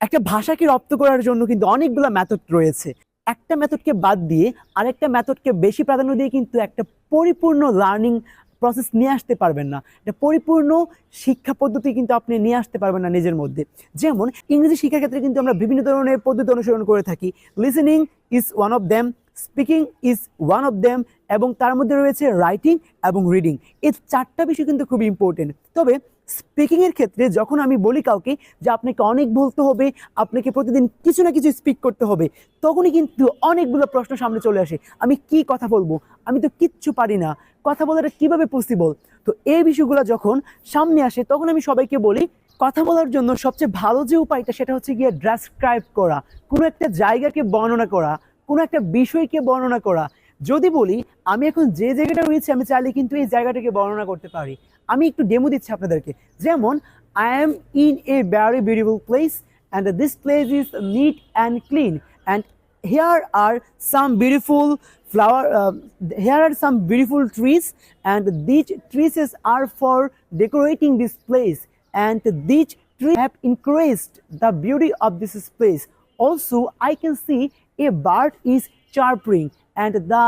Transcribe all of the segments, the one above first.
একটা ভাষাকে রপ্ত করার জন্য কিন্তু অনেকগুলো মেথড রয়েছে। একটা মেথডকে বাদ দিয়ে আরেকটা মেথডকে বেশি প্রাধান্য দিয়ে কিন্তু একটা পরিপূর্ণ লার্নিং প্রসেস নিয়ে আসতে পারবেন না। একটা পরিপূর্ণ শিক্ষা পদ্ধতি কিন্তু আপনি নিয়ে আসতে পারবেন না নিজের মধ্যে। যেমন ইংরেজি শিক্ষার ক্ষেত্রে কিন্তু আমরা বিভিন্ন ধরনের পদ্ধতি অনুসরণ করে থাকি। Listening is one of them speaking is one of them এবং তার মধ্যে রয়েছে রাইটিং এবং রিডিং এই চারটা বিষয় কিন্তু খুব ইম্পর্টেন্ট তবে স্পিকিংয়ের ক্ষেত্রে যখন আমি বলি কাউকে যে আপনাকে অনেক বলতে হবে, আপনাকে প্রতিদিন কিছু না কিছু স্পিক করতে হবে, তখনই কিন্তু অনেকগুলো প্রশ্ন সামনে চলে আসে। আমি কি কথা বলব? আমি তো কিচ্ছু পারি না। কথা বলাটা কীভাবে পসিবল তো এই বিষয়গুলো যখন সামনে আসে, তখন আমি সবাইকে বলি, কথা বলার জন্য সবচেয়ে ভালো যে উপায়টা সেটা হচ্ছে গিয়ে ড্রাসক্রাইব করা। কোনো একটা জায়গাকে বর্ণনা করা। কোনো একটা বিষয়কে বর্ণনা করা। যদি বলি, আমি এখন যে জায়গাটা রয়েছে, আমি চাইলে কিন্তু এই জায়গাটাকে বর্ণনা করতে পারি। আমি একটু ডেমো দিচ্ছি আপনাদেরকে। যেমন I am in a very beautiful place and this place is neat and clean and here are some beautiful flower here are some beautiful trees and this trees are for decorating this place and this tree have increased the beauty of this place also i can see a bird is chirping and the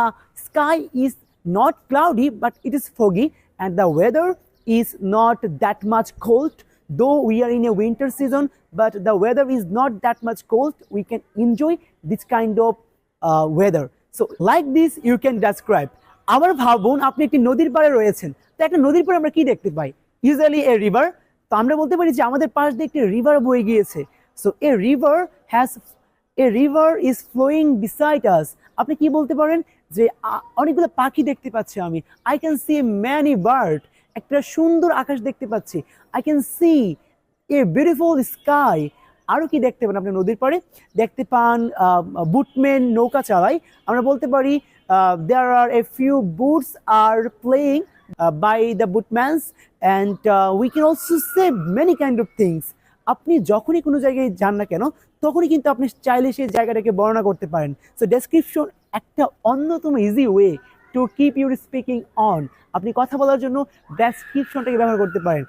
sky is not cloudy but it is foggy and the weather is not that much cold though we are in a winter season but the weather is not that much cold we can enjoy this kind of uh, weather so like this you can describe আবার ভাবুন আপনি একটি নদীর পাড়ে রয়েছেন তো একটা নদীর পাড়ে আমরা কি দেখতে পাই ইউজুয়ালি এ রিভার তো আমরা বলতে পারি যে আমাদের পাশ দিয়ে একটি রিভার বয়ে গিয়েছে so a has a river is flowing beside us আপনি কি বলতে পারেন? যে অনেকগুলো পাখি দেখতে পাচ্ছি আমি। I can see many bird একটা সুন্দর আকাশ দেখতে পাচ্ছি। I can see a beautiful sky আরও কি দেখতে পান আপনি নদীর পাড়ে? দেখতে পান বুটমেন নৌকা চালায়। আমরা বলতে পারি there are a few boats are playing by the boatmen and we can also say many kind of things আপনি যখনই কোনো জায়গায় যান না কেন, তখনই কিন্তু আপনি চাইলে সেই জায়গাটাকে বর্ণনা করতে পারেন। সো ডেসক্রিপশন একটা অন্যতম easy way to keep your speaking on আপনি কথা বলার জন্য ডেসক্রিপশনটাকে ব্যবহার করতে পারেন।